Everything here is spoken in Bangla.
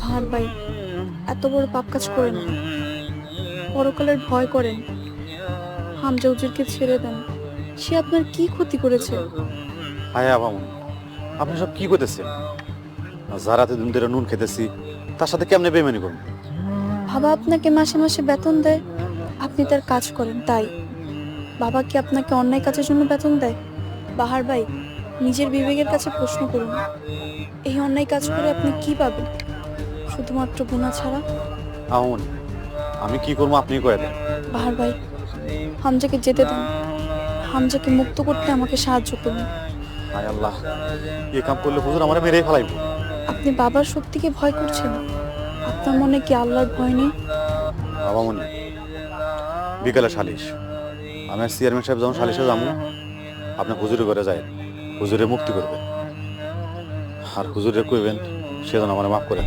ভার ভাই এত বড় পাপ কাজ করেন। পরকালের ভয় করেন হামজা উজিরকে ছেড়ে দেন। সে আপনার কি ক্ষতি করেছে? আয়া আবামন আপনি সব কি করতেছেন? যারাতে দিন ধরে নুন খেতেছি তার সাথে কেমনে বেমানি করুন বাবা আপনাকে মাসে মাসে বেতন দেয় আপনি তার কাজ করেন তাই। বাবা কি আপনাকে অন্যায় কাজের জন্য বেতন দেয়? বাহার ভাই নিজের বিবেকের কাছে প্রশ্ন করুন। এই অন্যায় কাজ করে আপনি কি পাবেন? শুধুমাত্র গুণা ছাড়া? আমন আমি কি করব আপনি কয়ে দেন। বাহার ভাই হামজাকে যেতে দিন হামজাকে মুক্ত করতে আমাকে সাহায্য করুন। হায় আল্লাহ এ কাম করলে হুজুর আমার মেরেই ফেলাইব। আপনি বাবার শক্তিকে ভয় করছেন। আপনার মনে কি আল্লাহর ভয় নেই? বাবা মনে বিকালে সালিশ। আমি চেয়ারম্যান সাহেব যখন সালিশে যাব আপনি হুজুরে করে যায় হুজুরে মুক্তি করবেন। আর হুজুরে কইবেন সে যেন আমার মাফ করে